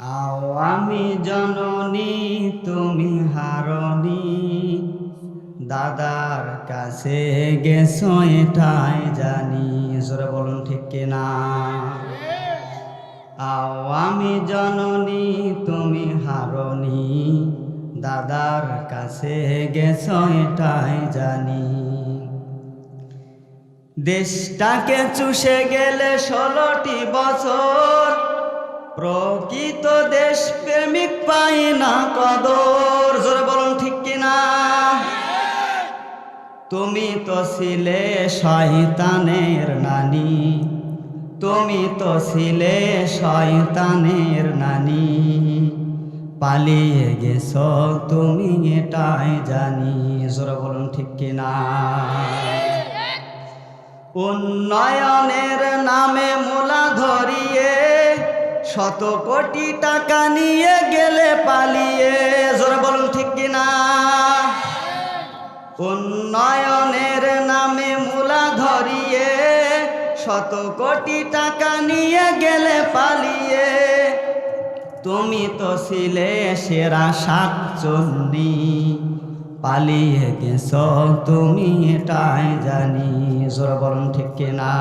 আও আমি জননী, তুমি হারনি দাদার কাছে গেছো এটাই জানি। জোরে বলুন ঠিক কিনা? আও আমি জননী, তুমি হারনি দাদার কাছে গেছো এটাই জানি। দেশটাকে চুষে গেলে ষোলোটি বছর প্রকৃত দেশ প্রেমিক পাই না কদর। জোরে বলুন, ঠিক কিনা? তুমি তো ছিলে শয়তানের নানি। তুমি তো ছিলে শয়তানের নানি। পালিয়ে গেছ তুমি এটাই জানি। জোরে বলুন, ঠিক কিনা? উন্নয়নের নামে মোলা ধরিয়ে শত কোটি টাকা নিয়ে গেলে পালিয়ে, জোরে বলুন ঠিক কিনা? উন্নয়নের নামে মূলা ধরিয়ে, শত কোটি টাকা নিয়ে গেলে পালিয়ে। তুমি তো ছিলে সেরা শাকচন্নি পালিয়ে গেছ তুমি এটাই জানি, জোর বলুন ঠিক কিনা?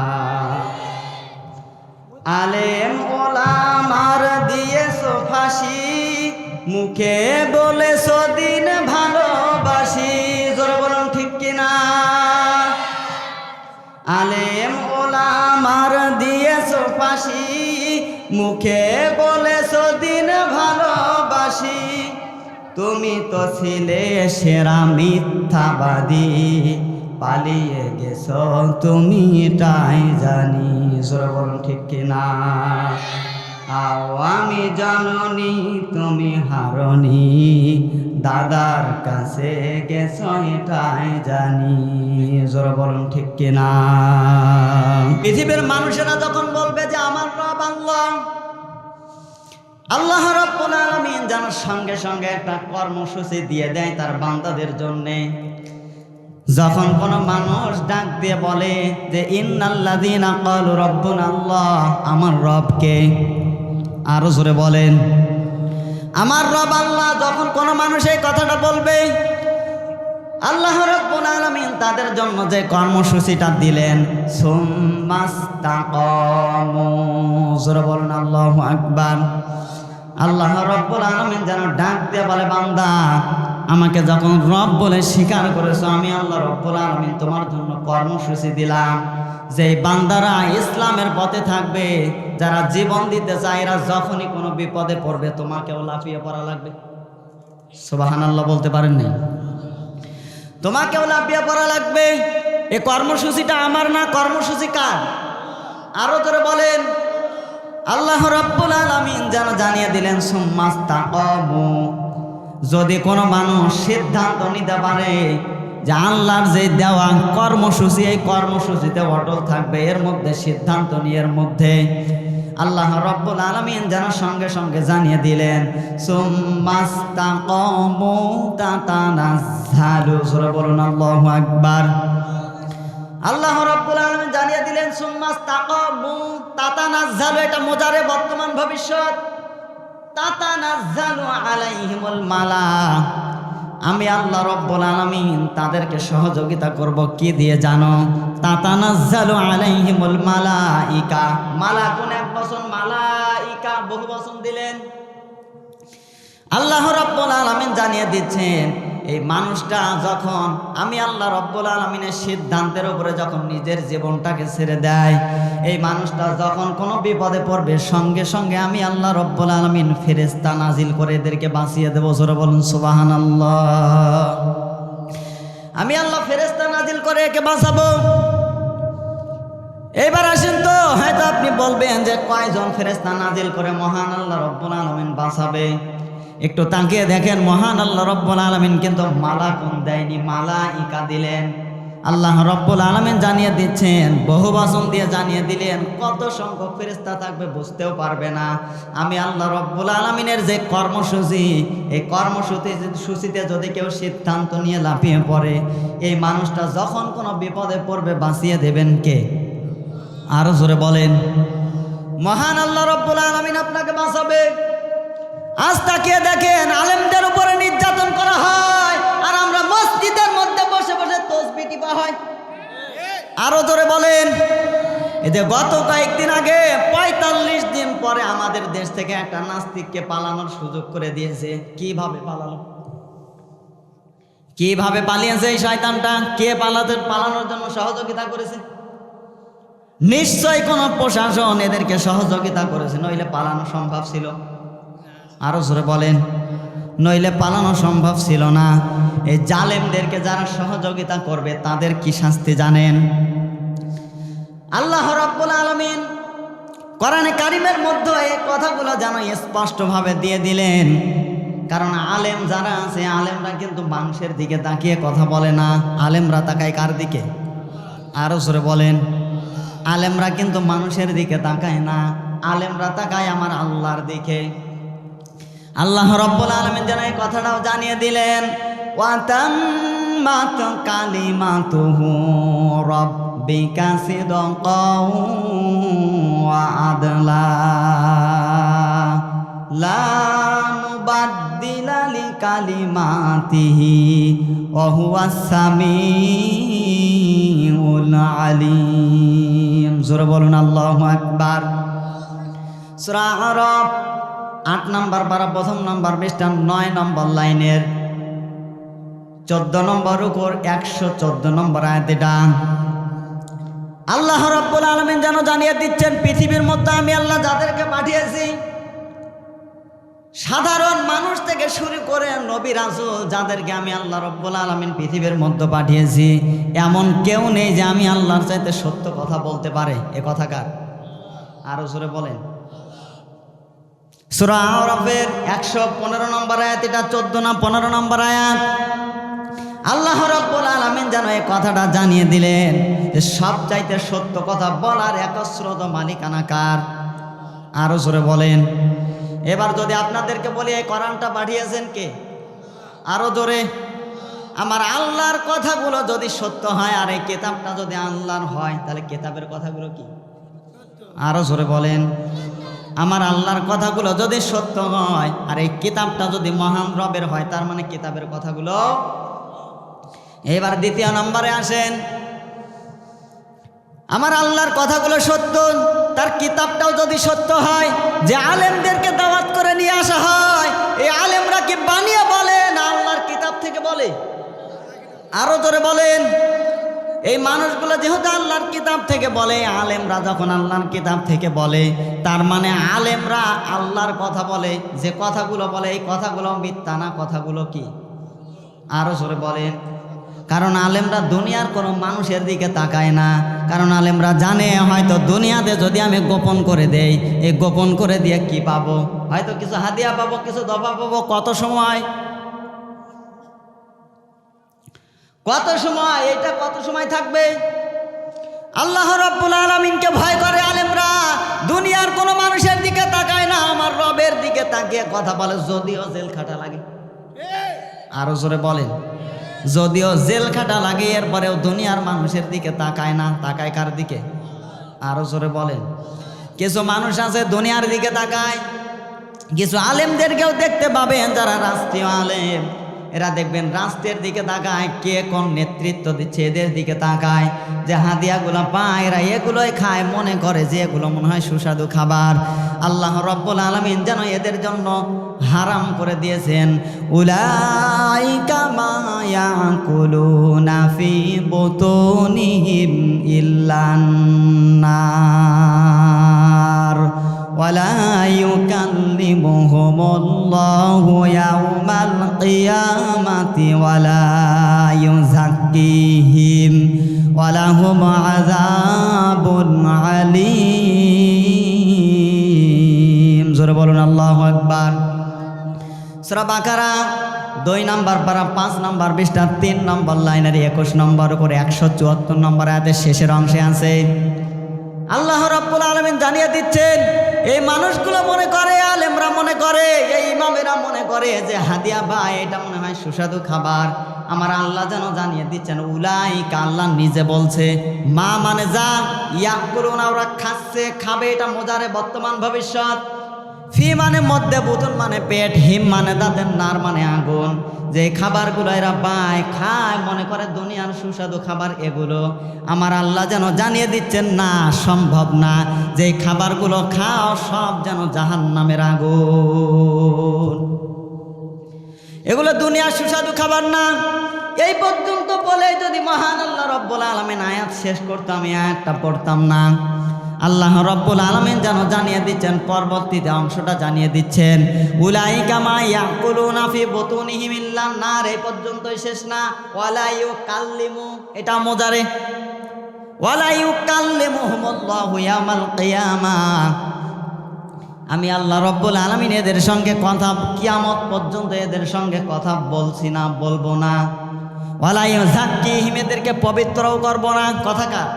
আলেম ওলামার দিয়েছ ফাঁসি। মুখে বলেছ দিন ভালোবাসি। জোর বলুন, ঠিক কিনা? আলেম ওলামার দিয়েছ ফাঁসি। মুখে বলেছ দিন ভালোবাসি। তুমি তো ছিলে সেরা মিথ্যাবাদী। পালিয়ে গেছ, তুমি এটাই জানি। বলুন, ঠিক কিনা আও আমি জাননি, তুমি হারনি। দাদার কাছে গেছ এটাই জানি। জোর বলুন, ঠিক কিনা পৃথিবীর মানুষেরা যখন বলবে যে, আমার রব আল্লাহ। আল্লাহ রব্বুল আলামিন যেন সঙ্গে সঙ্গে একটা কর্মসূচি দিয়ে দেয় তার বান্দাদের জন্যে। যখন কোনো মানুষ ডাক দিয়ে বলে যে রব্বুনা আল্লাহ আমার রবকে আরও জোরে বলেন। আমার রব আল্লাহ যখন কোনো মানুষ এই কথাটা বলবে, আল্লাহ রব্বুল আলামিন তাদের জন্য যে কর্মসূচিটা দিলেন জোরে বলেন, আল্লাহু আকবার আল্লাহ রব্বুল আলমিন যেন ডাক দিয়ে বলে, বান্দা আমাকে যখন রব বলে স্বীকার করেছ, আমি আল্লাহ রব্বুল আলমিন তোমার জন্য কর্মসূচি দিলাম। যে বান্দারা ইসলামের পথে থাকবে, যারা জীবন দিতে চায়, এরা যখনই কোনো বিপদে পড়বে, তোমাকেও লাফিয়ে পড়া লাগবে। সোবাহান আল্লাহ বলতে পারেন নাই? তোমাকেও লাফিয়ে পড়া লাগবে। এই কর্মসূচিটা আমার না? কর্মসূচি কার? আরও করে বলেন, আল্লাহ রব্বুল আলামিন যেন জানিয়ে দিলেন সুম্মাস্তাকামু যদি কোনো মানুষ সিদ্ধান্ত নিতে পারে যে আল্লাহর যে দেওয়া কর্মসূচি, এই কর্মসূচিতে অটল থাকবে, এর মধ্যে সিদ্ধান্ত নিয়ে এর মধ্যে আল্লাহ রব্বুল আলামিন যেন সঙ্গে সঙ্গে জানিয়ে দিলেন আল্লাহু আকবার। আল্লাহ রাব্বুল আলামিন জানিয়ে দিলেন সুম্মাস তাতানাজ্জালু। এটা মোজারে বর্তমান ভবিষ্যৎ। মালা আমি আল্লাহ রব্বুল আলামিন তাদেরকে সহযোগিতা করব, কি দিয়ে জানো? তাতানাজ্জালু আলাইহিমুল মালাইকা। মালাকুন এক বচন, মালাইকা বহু বচন দিলেন। আল্লাহ রব্বুল আলমিন জানিয়ে দিচ্ছেন এই মানুষটা যখন আমি আল্লাহ রব্বুল আলমিনের সিদ্ধান্তের উপরে যখন নিজের জীবনটাকে ছেড়ে দেয়, এই মানুষটা যখন কোনো বিপদে পড়বে, সঙ্গে সঙ্গে আমি আল্লাহ রব্বুল আলমিন ফেরেস্তা নাজিল করে এদেরকে বাঁচিয়ে দেবো। জোরে বলুন সুবাহান আল্লাহ আমি আল্লাহ ফেরেস্তা নাজিল করে একে বাঁচাবো। এবার আসেন তো, হয়তো আপনি বলবেন যে কয়জন ফেরেস্তা নাজিল করে মহান আল্লাহ রব্বুল আলমিন বাঁচাবে? একটু তাকিয়ে দেখেন, মহান আল্লাহ রব্বুল আলমিন কিন্তু মালা কোন দেয়নি মালা ইকা দিলেন। আল্লাহ রব্বুল আলমিন জানিয়ে দিচ্ছেন, বহু বাসন দিয়ে জানিয়ে দিলেন, কত সংখ্যক ফেরেস্তা থাকবে বুঝতেও পারবে না। আমি আল্লাহ রব্বুল আলমিনের যে কর্মসূচি, এই কর্মসূচি সূচিতে যদি কেউ সিদ্ধান্ত নিয়ে লাফিয়ে পড়ে, এই মানুষটা যখন কোনো বিপদে পড়বে, বাঁচিয়ে দেবেন কে? আরও জোরে বলেন, মহান আল্লাহ রব্বুল আলমিন আপনাকে বাঁচাবে। আজ তাকিয়ে দেখেন আলেমদের উপরে নির্যাতন করা হয়, আর আমরা মসজিদের মধ্যে বসে বসে তসবি টিপা হয়। আরও ধরে বলেন, এই যে গত কয়েকদিন আগে পঁয়তাল্লিশ দিন পরে আমাদের দেশ থেকে একটা নাস্তিককে পালানোর সুযোগ করে দিয়েছে। কীভাবে পালালো? কীভাবে পালিয়েছে এই শয়তানটা? কে পালাতে, পালানোর জন্য সহযোগিতা করেছে? নিশ্চয় কোন প্রশাসন এদেরকে সহযোগিতা করেছে, নইলে পালানো সম্ভব ছিল। আরও জোরে বলেন, নইলে পালানো সম্ভব ছিল না। এই জালেমদেরকে যারা সহযোগিতা করবে, তাদের কি শাস্তি জানেন? আল্লাহ রাব্বুল আলামিন কোরআনে কারিমের মধ্যে এই কথাগুলো যেন স্পষ্টভাবে দিয়ে দিলেন। কারণ আলেম যারা আছে, আলেমরা কিন্তু মানুষের দিকে তাকিয়ে কথা বলে না। আলেমরা তাকায় কার দিকে? আরও জোরে বলেন, আলেমরা কিন্তু মানুষের দিকে তাকায় না। আলেমরা তাকায় আমার আল্লাহর দিকে। আল্লাহ রব্বুল আলমিন যেন এই কথাটাও জানিয়ে দিলেন ওয়াতাম্মাত কালিমাতুহু রাব্বিকা সিদকাও ওয়া আদলা। লা মুবাদ্দিলা লিকালিমাতিহি ওয়া হুয়াস সামিউল আলিম। জোরে বলুন, আল্লাহু আকবার। সূরা আট নম্বর বারা প্রথম নম্বর পৃষ্ঠা নয় নম্বর লাইনের চোদ্দ নম্বর উপর একশো চোদ্দ নম্বর আয়াতিটা আল্লাহ রব্বুল আলমিন যেন জানিয়ে দিচ্ছেন, পৃথিবীর মধ্যে আমি আল্লাহ যাদেরকে পাঠিয়েছি, সাধারণ মানুষ থেকে শুরু করে নবী রাসুল যাদেরকে আমি আল্লাহ রব্বুল আলমিন পৃথিবীর মধ্যে পাঠিয়েছি, এমন কেউ নেই যে আমি আল্লাহর চাইতে সত্য কথা বলতে পারে। এ কথাকার আরও জোরে বলেন। সুরা আরফের একশো পনেরো নম্বর আয়াত, এটা চোদ্দ না পনেরো নম্বর আয়াত। আল্লাহ রব্বুল আলমিন যেন এই কথাটা জানিয়ে দিলেন যে সব চাইতে সত্য কথা বলার একস্রত মালিকানা কার? আরও জোরে বলেন। এবার যদি আপনাদেরকে বলি, এই কোরআনটা পাঠিয়েছেন কে? আরও জোরে। আমার আল্লাহর কথাগুলো যদি সত্য হয় আর এই কেতাবটা যদি আল্লাহর হয়, তাহলে কেতাবের কথাগুলো কি? আরও জোরে বলেন। আমার আল্লাহর কথাগুলো যদি সত্য হয়, আর এই কিতাবটা যদি মহান রবের হয়, তার মানে কিতাবের কথাগুলো এবার দ্বিতীয় নম্বরে আসেন। আমার আল্লাহর কথাগুলো সত্য, তার কিতাবটাও যদি সত্য হয়, যে আলেমদেরকে দাওয়াত করে নিয়ে আসা হয়, এই আলেমরা কি বানিয়ে বলে না আল্লাহর কিতাব থেকে বলে? আরও ধরে বলেন। এই মানুষগুলো যেহেতু আল্লাহর কিতাব থেকে বলে, আলেমরা যখন আল্লাহর কিতাব থেকে বলে, তার মানে আলেমরা আল্লাহর কথা বলে। যে কথাগুলো বলে, এই কথাগুলো মিথ্যা না, কথাগুলো কি? আরও জোরে বলেন। কারণ আলেমরা দুনিয়ার কোনো মানুষের দিকে তাকায় না। কারণ আলেমরা জানে, হয়তো দুনিয়াতে যদি আমি গোপন করে দেই, এই গোপন করে দিয়ে কি পাবো? হয়তো কিছু হাদিয়া পাবো, কিছু দফা পাবো, কত সময়? কত সময়, এটা কত সময় থাকবে? আল্লাহ রব্বুল আলমিনকে ভয় করে আলেমরা, দুনিয়ার কোনো মানুষের দিকে তাকায় না, আমার রবের দিকে তাকিয়ে কথা বলে, যদিও জেল খাটা লাগে। আরও জোরে বলেন। যদিও জেল খাটা লাগে, এরপরেও দুনিয়ার মানুষের দিকে তাকায় না, তাকায় কার দিকে? আরও জোরে বলেন। কিছু মানুষ আছে দুনিয়ার দিকে তাকায়, কিছু আলেমদেরকেও দেখতে পাবেন, যারা রাষ্ট্রীয় আলেম। এরা দেখবেন রাষ্ট্রের দিকে তাকায়, কে কোন নেতৃত্ব দিচ্ছে এদের দিকে তাকায়। যে হাদিয়াগুলো পায়, এরা এগুলোই খায়, মনে করে যে এগুলো মনে হয় সুস্বাদু খাবার। আল্লাহ রব্বুল আলমিন যেন এদের জন্য হারাম করে দিয়েছেন। উলাইকা মায়া কুলু নাফি বোতনিহিম ইল্লান্নার। ولا يكلمهم الله يوم القيامة ولا يزكيهم ولهم عذاب عليم জোরে বলুন আল্লাহু আকবার সূরা বাকারা দুই নাম্বার পারা পাঁচ নাম্বার বিশটা তিন নম্বর লাইনের একুশ নম্বর করে একশো চুয়াত্তর নম্বর আয়াতের শেষের অংশে আছে আল্লাহ রাব্বুল আলমিন জানিয়ে দিচ্ছেন এই মানুষগুলো মনে করে, আলেমরা মনে করে, এই ইমামেরা মনে করে যে, হাদিয়া ভাই, এটা মনে হয় সুস্বাদু খাবার। আমার আল্লাহ যেন জানিয়ে দিচ্ছেন উলাই আল্লাহ নিজে বলছে, মা মানে যা ইয়া করুন ওরা খাচ্ছে, খাবে, এটা মজারে বর্তমান ভবিষ্যৎ। ফি মানে মধ্যে বুতুন মানে পেট, হিম মানে দাঁতের নার মানে আগুন। যে খাবারগুলো এরা পায়, খায়, মনে করে দুনিয়ার সুস্বাদু খাবার এগুলো। আমার আল্লাহ যেন জানিয়ে দিচ্ছেন, না, সম্ভব না। যে এই খাবারগুলো খাও, সব যেন জাহান নামের আগুন। এগুলো দুনিয়ার সুস্বাদু খাবার না। এই পর্যন্ত বলে যদি মহান আল্লাহ রব্বুল আলমিন আয়াত শেষ করতাম আমি আয়াতটা পড়তাম না। আল্লাহ রব্বুল আলমিন যেন জানিয়ে দিচ্ছেন, পরবর্তীতে অংশটা জানিয়ে দিচ্ছেন। উলাই কামা ইয়াকুলুনা ফি বুতুনিহিম ইল্লান নার এই পর্যন্তই শেষ না। ওয়ালা ইউকাল্লিমু, এটা মজারে ওয়ালা ইউকাল্লিমুহুমুল্লাহু ইয়াউমাল কিয়ামাহ আমি আল্লাহ রব্বুল আলমিন এদের সঙ্গে কথা, কিয়ামত পর্যন্ত এদের সঙ্গে কথা বলছি না, বলব না। ওয়ালাই ঝাক্কি হিমেদেরকে পবিত্রও করব না। কথা কার?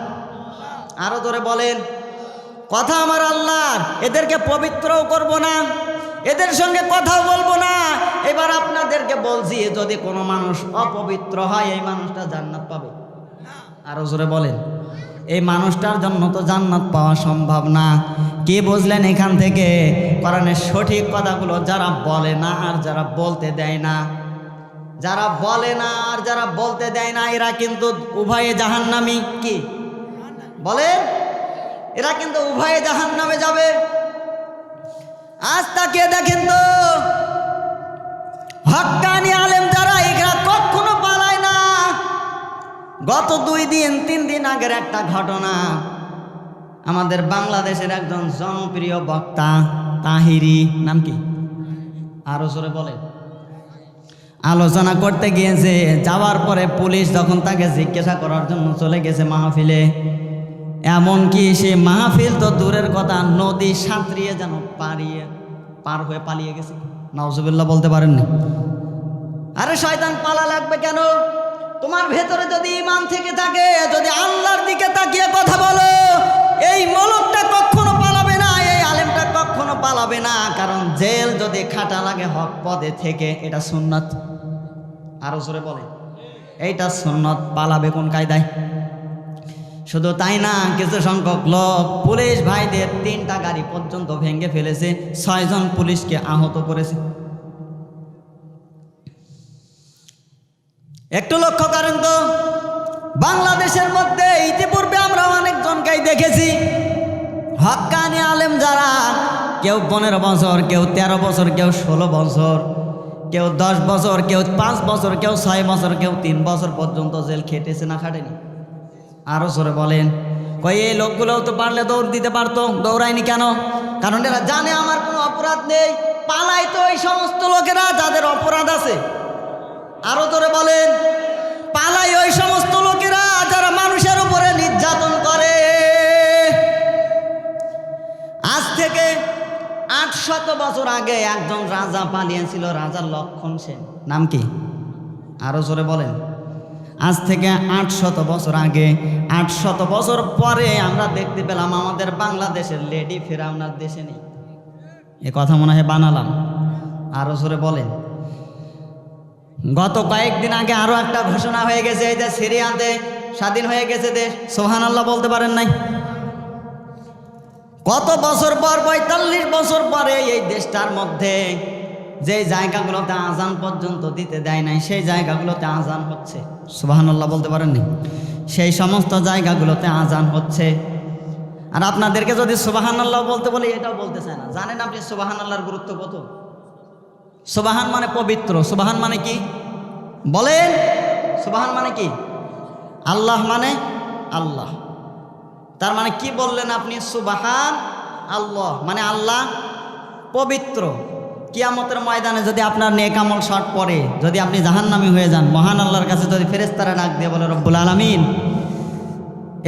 আরও ধরে বলেন। কথা আমার আল্লাহর, এদেরকে পবিত্রও করব না, এদের সঙ্গে কথাও বলব না। এবার আপনাদেরকে বলছি যদি কোনো মানুষ অপবিত্র হয়, এই মানুষটা জান্নাত পাবে। আরও জোরে বলেন। এই মানুষটার জন্য তো জান্নাত পাওয়া সম্ভব না। কে বুঝলেন এখান থেকে? কোরআনের সঠিক কথাগুলো যারা বলে না আর যারা বলতে দেয় না। যারা বলে না আর যারা বলতে দেয় না, এরা কিন্তু উভয়ে জাহান্নামি। কি? বলেন? এরা কিন্তু উভয়ে জাহান নামে যাবে। আজ তাকে দেখেন তো হক্কানি আলেম যারা, এরা কখনো পালায় না। গত দুই দিন, তিন দিন আগের একটা ঘটনা। আমাদের বাংলাদেশের একজন জনপ্রিয় বক্তা, তাহিরি, নাম কি? আরও জোরে বলে। আলোচনা করতে গিয়েছে, যাওয়ার পরে পুলিশ যখন তাকে জিজ্ঞাসা করার জন্য চলে গেছে মাহফিলে এমনকি সে মাহফিল তো দূরের কথা, নদী সাঁতরিয়ে যেন পারিয়ে পার হয়ে পালিয়ে গেছে। নওজুবিল্লাহ বলতে পারেননি? আরে শয়তান পালা লাগবে কেন? তোমার ভেতরে যদি ইমান থেকে থাকে, যদি আল্লাহর দিকে তাকিয়ে কথা বলো, এই মলকটা কখনো পালাবে না, এই আলেমটা কখনো পালাবে না। কারণ জেল যদি খাটা লাগে হক পদে থেকে, এটা সুন্নত। আরও জোরে বলে। এইটা সুন্নত, পালাবে কোন কায়দায়? শুধু তাই না, কিছু সংখ্যক লোক পুলিশ ভাইদের তিনটা গাড়ি পর্যন্ত ভেঙে ফেলেছে, ছয়জন পুলিশকে আহত করেছে। একটু লক্ষ্য করেন তো, বাংলাদেশের মধ্যে ইতিপূর্বে আমরা অনেকজনকেই দেখেছি। হক্কানি আলেম যারা, কেউ পনেরো বছর, কেউ তেরো বছর, কেউ ষোলো বছর, কেউ দশ বছর, কেউ পাঁচ বছর, কেউ ছয় বছর, কেউ তিন বছর পর্যন্ত জেল খেটেছে না খাটেনি। আরও জোরে বলেন। কই এই লোকগুলোও তো পারলে দৌড় দিতে পারতো, দৌড়ায়নি কেন? কারণ এরা জানে আমার কোনো অপরাধ নেই। পালাই তো এই সমস্ত লোকেরা, যাদের অপরাধ আছে। আরও ধরে বলেন। পালাই ওই সমস্ত লোকেরা, যারা মানুষের উপরে নির্যাতন করে। আজ থেকে আট শত বছর আগে একজন রাজা পালিয়েছিল, রাজার লক্ষণ সেন নাম কি? আরও জোরে বলেন। আজ থেকে আট শত বছর আগে আট শত বছর পরে আমরা দেখতে পেলাম আমাদের বাংলাদেশের লেডি ফেরাউনার দেশে নেই। এ কথা মনে হয় বানালাম। আরও জোরে বলেন। গত কয়েকদিন আগে আরও একটা ঘোষণা হয়ে গেছে, এই যে সিরিয়াতে স্বাধীন হয়ে গেছে দেশ সোহান আল্লাহ বলতে পারেন নাই। কত বছর পর, পঁয়তাল্লিশ বছর পরে এই দেশটার মধ্যে যে জায়গাগুলোতে আজান পর্যন্ত দিতে দেয় নাই, সেই জায়গাগুলোতে আজান হচ্ছে। সুবাহান্লাহ বলতে পারেননি? সেই সমস্ত জায়গাগুলোতে আজান হচ্ছে। আর আপনাদেরকে যদি সুবাহান আল্লাহ বলতে বলি, এটাও বলতে চায় না। জানেন আপনি সুবাহান আল্লাহর গুরুত্ব কত? সুবাহান মানে পবিত্র। সুবাহান মানে কি? বলেন, সুবাহান মানে কি? আল্লাহ মানে আল্লাহ। তার মানে কি বললেন আপনি? সুবাহান আল্লাহ। মানে আল্লাহ পবিত্র। কিয়ামতের ময়দানে যদি আপনার নেক আমল শট পড়ে, যদি আপনি জাহান্নামি হয়ে যান, মহান আল্লাহর কাছে যদি ফেরেস্তারা ডাক দিয়ে বলে, রব্বুল আলমিন,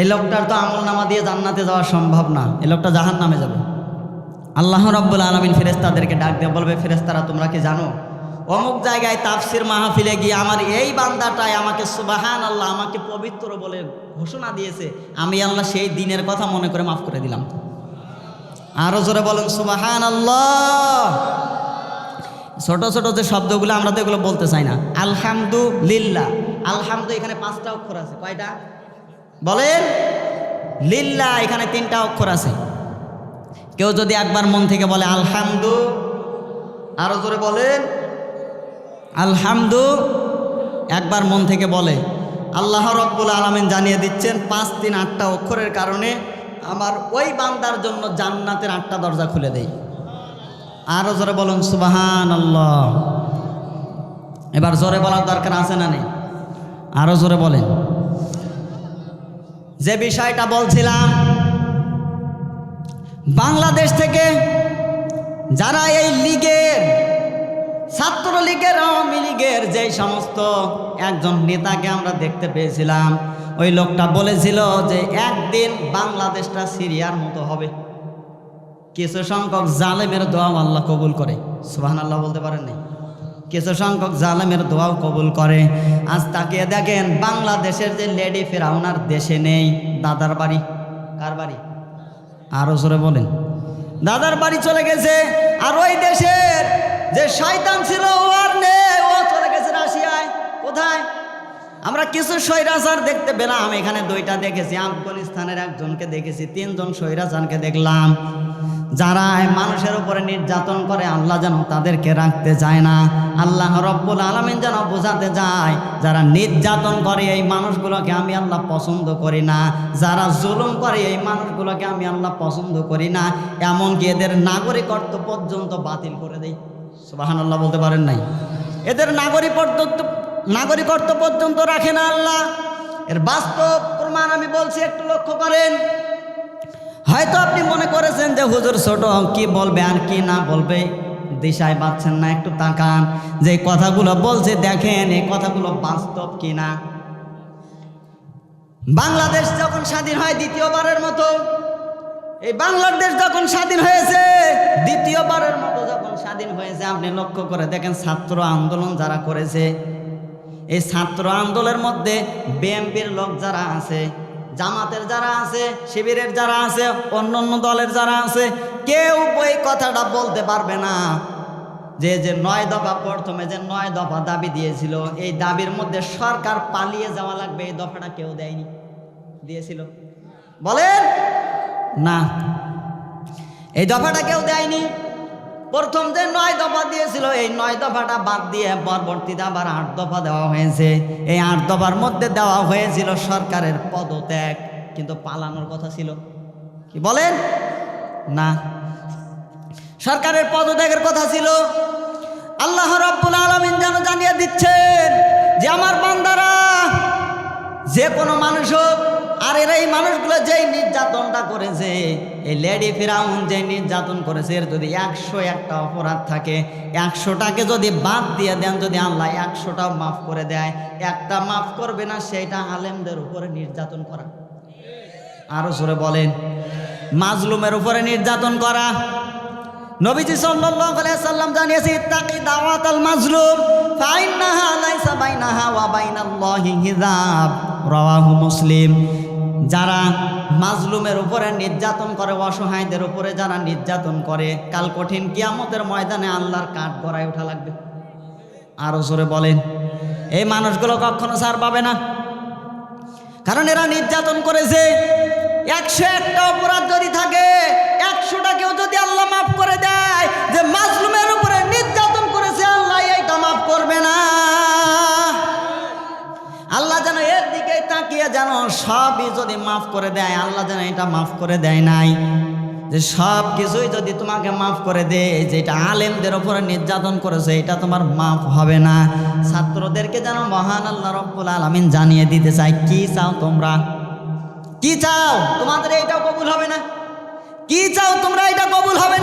এই লোকটার তো আমল নামা দিয়ে জান্নাতে যাওয়া সম্ভব না, এই লোকটা জাহান নামে যাবে। আল্লাহ রব্বুল আলমিন ফেরেস্তাদেরকে ডাক দিয়ে বলবে ফেরেস্তারা তোমরা কি জানো? অমুক জায়গায় তাফসির মাহফিলে গিয়ে আমার এই বান্দাটাই আমাকে সুবাহান আল্লাহ আমাকে পবিত্র বলে ঘোষণা দিয়েছে, আমি আল্লাহ সেই দিনের কথা মনে করে মাফ করে দিলাম। আরও জোরে বলেন সুবাহান আল্লাহ ছোট ছোট যে শব্দগুলো আমরা তো এগুলো বলতে চাই না। আলহামদুলিল্লাহ। আলহামদু এখানে পাঁচটা অক্ষর আছে। কয়টা? বলেন। লিল্লা এখানে তিনটা অক্ষর আছে। কেউ যদি একবার মন থেকে বলে আলহামদু, আরও জোরে বলেন। আলহামদু, একবার মন থেকে বলে। আল্লাহ রব্বুল আলমিন জানিয়ে দিচ্ছেন, পাঁচ তিন আটটা অক্ষরের কারণে আমার ওই বান্দার জন্য জান্নাতের আটটা দরজা খুলে দেই। আরও জোরে বলুন সুবাহান আল্লাহ এবার জোরে বলার দরকার আছে না নেই? আরও জোরে বলেন। যে বিষয়টা বলছিলাম, বাংলাদেশ থেকে যারা এই লীগের, ছাত্রলীগের, আওয়ামী লীগের যেই সমস্ত একজন নেতাকে আমরা দেখতে পেয়েছিলাম, ওই লোকটা বলেছিল যে একদিন বাংলাদেশটা সিরিয়ার মতো হবে। কিছু সংখ্যক জালেমের দোয়াও আল্লাহ কবুল করে। সুবাহান আল্লাহ বলতে পারেন নাই? কিছু সংখ্যক জালেমের দোয়াও কবুল করে। আজ তাকিয়ে দেখেন বাংলাদেশের যে লেডি ফেরাউনার দেশে নেই, দাদার বাড়ি। কার বাড়ি? আরও জোরে বলেন। দাদার বাড়ি চলে গেছে আর ওই দেশের যে শয়তান ছিল, ও নেই, ও চলে গেছে রাশিয়ায়। কোথায়? আমরা কিছু স্বৈরাচার দেখতে পেলাম, এখানে দুইটা দেখেছি। আফগানিস্তানের একজনকে দেখেছি, তিনজন স্বৈরাচারকে দেখলাম। যারা মানুষের উপরে নির্যাতন করে, আল্লাহ যেন তাদেরকে রাখতে চায় না। আল্লাহ রব্বুল আলমিন যেন বোঝাতে যায় যারা নির্যাতন করে এই মানুষগুলোকে আমি আল্লাহ পছন্দ করি না। যারা জুলুম করে এই মানুষগুলোকে আমি আল্লাহ পছন্দ করি না। এমনকি এদের নাগরিকত্ব পর্যন্ত বাতিল করে দেই। সুবাহান আল্লাহ বলতে পারেন নাই? এদের নাগরিকত্ব নাগরিকত্ব পর্যন্ত রাখে না আল্লাহ। এর বাস্তব প্রমাণ আমি বলছি, একটু লক্ষ্য করেন। হয়তো আপনি মনে করেছেন যে, হুজুর ছোট, কি বলবে আর কি না বলবে? দিশায় পাচ্ছেন না, একটু তাকান। যে কথাগুলো বলছে, দেখেন এই কথাগুলো বাস্তব কি না বাংলাদেশ যখন স্বাধীন হয়, দ্বিতীয়বারের মতো, এই বাংলাদেশ যখন স্বাধীন হয়েছে, দ্বিতীয়বারের মতো যখন স্বাধীন হয়েছে, আপনি লক্ষ্য করে দেখেন, ছাত্র আন্দোলন যারা করেছে, এই ছাত্র আন্দোলনের মধ্যে বিএনপির লোক যারা আছে জামাতের যারা আছে, শিবিরের যারা আছে অন্য অন্য দলের যারা আছে, কেউ ওই কথাটা বলতে পারবে না। যে যে নয় দফা, প্রথমে যে নয় দফা দাবি দিয়েছিল, এই দাবির মধ্যে সরকার পালিয়ে যাওয়া লাগবে, এই দফাটা কেউ দেয়নি। দিয়েছিল। বলেন? না। এই দফাটা কেউ দেয়নি। প্রথম যে নয় দফা দিয়েছিল, এই নয় দফাটা বাদ দিয়ে পরবর্তীতে আবার আট দফা দেওয়া হয়েছে। এই আট দফার মধ্যে দেওয়া হয়েছিল সরকারের পদত্যাগ, কিন্তু পালানোর কথা ছিল। কি বলেন? না। সরকারের পদত্যাগের কথা ছিল। আল্লাহ রব্বুল আলমিন যেন জানিয়ে দিচ্ছেন যে, আমার বান্দারা, যে কোনো মানুষ হোক আর এরা এই মানুষগুলো যেই নির্যাতনটা করেছে, এই লেডি ফিরাউন যে নির্যাতন করেছে, এর যদি একশো একটা অপরাধ থাকে, একশোটাকে যদি বাদ দিয়ে দেন, যদি আল্লাহ একশোটাও মাফ করে দেয়, একটা মাফ করবে না, সেইটা আলেমদের উপরে নির্যাতন করা। আরও জোরে বলেন, মাজলুমের উপরে নির্যাতন করা। নবীজি সাল্লাম জানিয়েছে, ইত্তাকি দাওয়াতাল মাজলুম, ফাইন্নাহা লাইসা বাইনাহা ওয়া বাইনাল্লাহি হিজাব। রাওয়াহু মুসলিম। যারা মাজলুমের উপরে নির্যাতন করে, অসহায়দের উপরে যারা নির্যাতন করে, কাল কঠিন কিয়ামতের ময়দানে আল্লাহর কাঠ গড়ায় ওঠা লাগবে। আরও জোরে বলেন, এই মানুষগুলো কখনো সার পাবে না। কারণ এরা নির্যাতন করেছে, একশো একটা অপরাধ যদি যেন সবই যদি মাফ করে দেয়, আল্লাহ যেন এটা মাফ করে দেয় নাই। যে সব কিছুই যদি তোমাকে মাফ করে দেয় যেটা আলেমদের ওপরে নির্যাতন করেছে, এটা তোমার মাফ হবে না। ছাত্রদেরকে যেন মহান আল্লাহ রব্বুল আলমিন জানিয়ে দিতে চাই কি চাও তোমরা? কি চাও? তোমাদের এইটাও কবুল হবে না। কি চাও তোমরা? এটা কবুল হবে